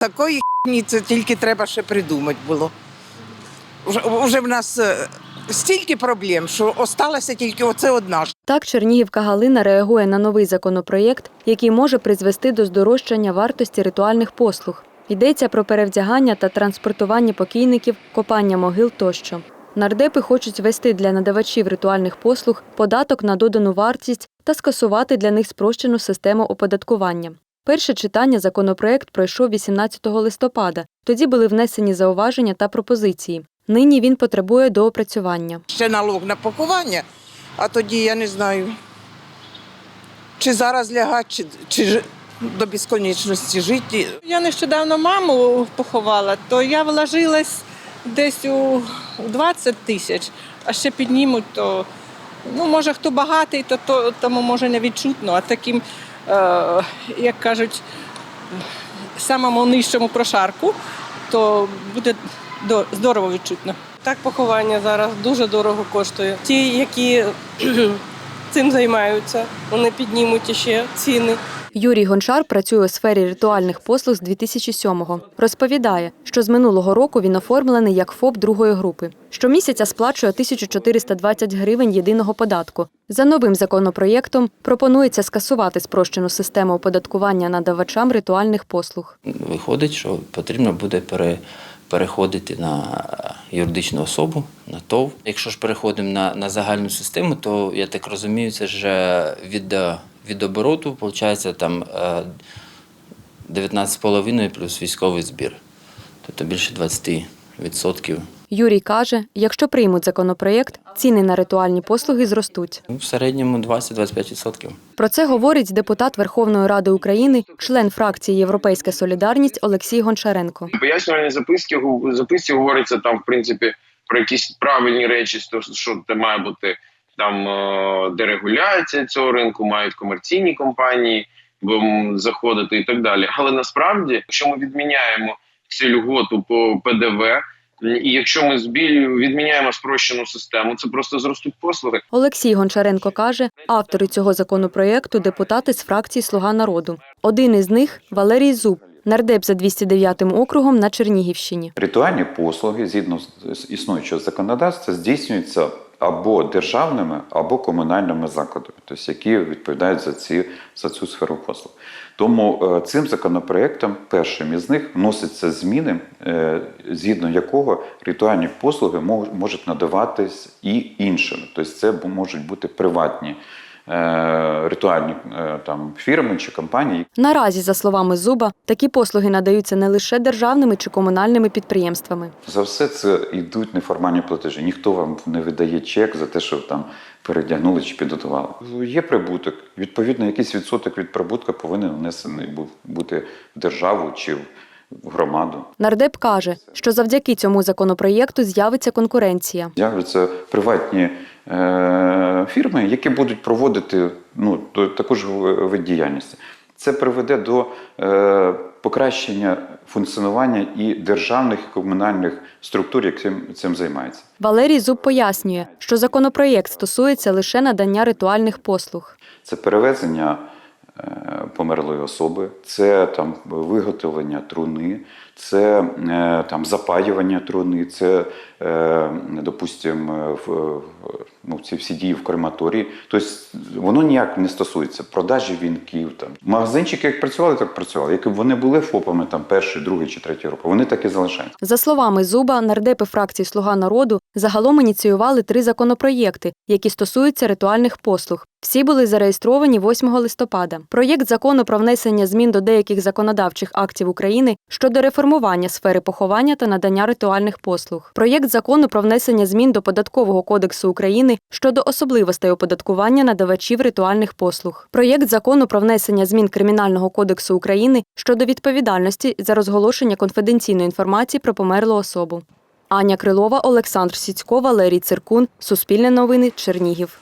Такої ні, це тільки треба ще придумати було. Вже, вже в нас е, стільки проблем, що осталася тільки оце одна. ж. Так, Чернігівка Галина реагує на новий законопроєкт, який може призвести до здорожчання вартості ритуальних послуг. Йдеться про перевдягання та транспортування покійників, копання могил тощо. Нардепи хочуть ввести для надавачів ритуальних послуг податок на додану вартість та скасувати для них спрощену систему оподаткування. Перше читання законопроект пройшов 18 листопада. Тоді були внесені зауваження та пропозиції. Нині він потребує доопрацювання. Ще налог на пакування, а тоді я не знаю, чи зараз лягати, чи, чи ж- до безконечності жити. Я нещодавно маму поховала, то я вложилась десь у 20 тисяч, а ще піднімуть, то ну, може хто багатий, то, то тому може не відчутно, а таким, як кажуть, самому нижчому прошарку, то буде до- здорово відчутно. Так поховання зараз дуже дорого коштує. Ті, які цим займаються, вони піднімуть іще ціни. Юрій Гончар працює у сфері ритуальних послуг з 2007-го. Розповідає, що з минулого року він оформлений як ФОП другої групи. Щомісяця сплачує 1420 гривень єдиного податку. За новим законопроєктом пропонується скасувати спрощену систему оподаткування надавачам ритуальних послуг. Виходить, що потрібно буде пере, переходити на юридичну особу, на ТОВ. Якщо ж переходимо на, на загальну систему, то я так розумію, це ж від, від обороту, виходить, там е, 19,5 плюс військовий збір. Тобто більше 20%. Юрій каже, якщо приймуть законопроєкт, ціни на ритуальні послуги зростуть. Ну, В середньому 20-25%. Про це говорить депутат Верховної Ради України, член фракції Європейська Солідарність Олексій Гончаренко. пояснювальні записки записці говориться там, в принципі, про якісь правильні речі, то що це має бути там е, дерегуляція цього ринку, мають комерційні компанії заходити і так далі. Але насправді, якщо ми відміняємо цю льготу по ПДВ, і якщо ми збіль відміняємо спрощену систему, це просто зростуть послуги. Олексій Гончаренко каже, автори цього законопроєкту депутати з фракції Слуга народу. Один із них Валерій Зуб, нардеп за 209 округом на Чернігівщині. Ритуальні послуги згідно з- з існуючого законодавства здійснюються або державними, або комунальними закладами, тобто які відповідають за ці за цю сферу послуг. Тому е, цим законопроектом першим із них вносяться зміни, е, згідно якого ритуальні послуги мож- можуть надаватись і іншим. Тобто це можуть бути приватні ритуальні е, там фірми чи компанії, Наразі, за словами Зуба, такі послуги надаються не лише державними чи комунальними підприємствами. За все це йдуть неформальні платежі. Ніхто вам не видає чек за те, що там передягнули чи підготували. Є прибуток. Відповідно, якийсь відсоток від прибутку повинен внесений бу- бути в державу чи в громаду. Нардеп каже, що завдяки цьому законопроєкту з'явиться конкуренція. З'являться приватні е, фірми, які будуть проводити ну, таку ж вид діяльності. Це приведе до е, покращення функціонування і державних і комунальних структур, які цим, цим займаються. Валерій Зуб пояснює, що законопроєкт стосується лише надання ритуальних послуг. Це перевезення е, померлої особи, це там виготовлення труни, це е, там запаювання труни, це, е, допустимо, в- ну, ці всі дії в крематорії. Тобто воно ніяк не стосується продажі вінків. Там. Магазинчики як працювали, так працювали. Якби вони були ФОПами там перший, другий чи третій року, вони так і залишаються. За словами Зуба, нардепи фракції Слуга народу загалом ініціювали три законопроєкти, які стосуються ритуальних послуг. Всі були зареєстровані 8 листопада. Проєкт закону про внесення змін до деяких законодавчих актів України щодо реформування сфери поховання та надання ритуальних послуг. Проєкт закону про внесення змін до податкового кодексу України щодо особливостей оподаткування надавачів ритуальних послуг. Проєкт закону про внесення змін Кримінального кодексу України щодо відповідальності за розголошення конфіденційної інформації про померлу особу. Аня Крилова, Олександр Сіцько, Валерій Циркун. Суспільне новини. Чернігів.